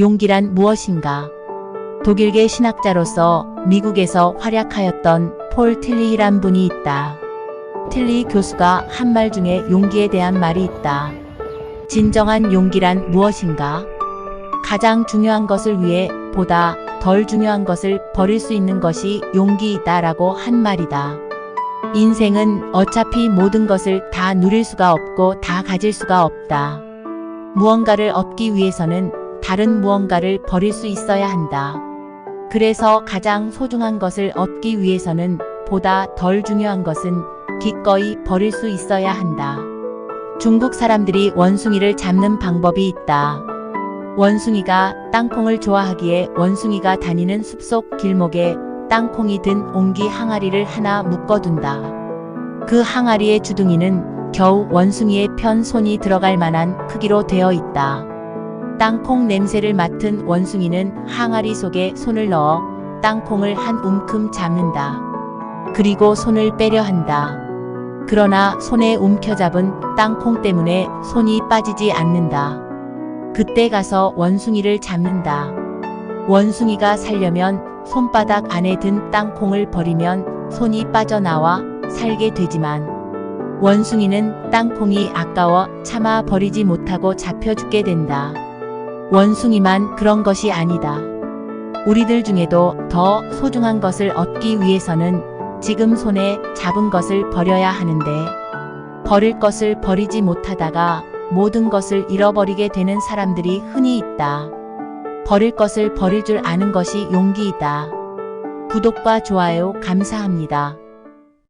용기란 무엇인가? 독일계 신학자로서 미국에서 활약하였던 폴 틸리히란 분이 있다. 틸리 교수가 한 말 중에 용기에 대한 말이 있다. 진정한 용기란 무엇인가? 가장 중요한 것을 위해 보다 덜 중요한 것을 버릴 수 있는 것이 용기이다 라고 한 말이다. 인생은 어차피 모든 것을 다 누릴 수가 없고 다 가질 수가 없다. 무언가를 얻기 위해서는 다른 무언가를 버릴 수 있어야 한다. 그래서 가장 소중한 것을 얻기 위해서는 보다 덜 중요한 것은 기꺼이 버릴 수 있어야 한다. 중국 사람들이 원숭이를 잡는 방법이 있다. 원숭이가 땅콩을 좋아하기에 원숭이가 다니는 숲속 길목에 땅콩이 든 옹기 항아리를 하나 묶어둔다. 그 항아리의 주둥이는 겨우 원숭이의 편 손이 들어갈 만한 크기로 되어 있다. 땅콩 냄새를 맡은 원숭이는 항아리 속에 손을 넣어 땅콩을 한 움큼 잡는다. 그리고 손을 빼려 한다. 그러나 손에 움켜잡은 땅콩 때문에 손이 빠지지 않는다. 그때 가서 원숭이를 잡는다. 원숭이가 살려면 손바닥 안에 든 땅콩을 버리면 손이 빠져나와 살게 되지만 원숭이는 땅콩이 아까워 참아 버리지 못하고 잡혀 죽게 된다. 원숭이만 그런 것이 아니다. 우리들 중에도 더 소중한 것을 얻기 위해서는 지금 손에 잡은 것을 버려야 하는데 버릴 것을 버리지 못하다가 모든 것을 잃어버리게 되는 사람들이 흔히 있다. 버릴 것을 버릴 줄 아는 것이 용기이다. 구독과 좋아요 감사합니다.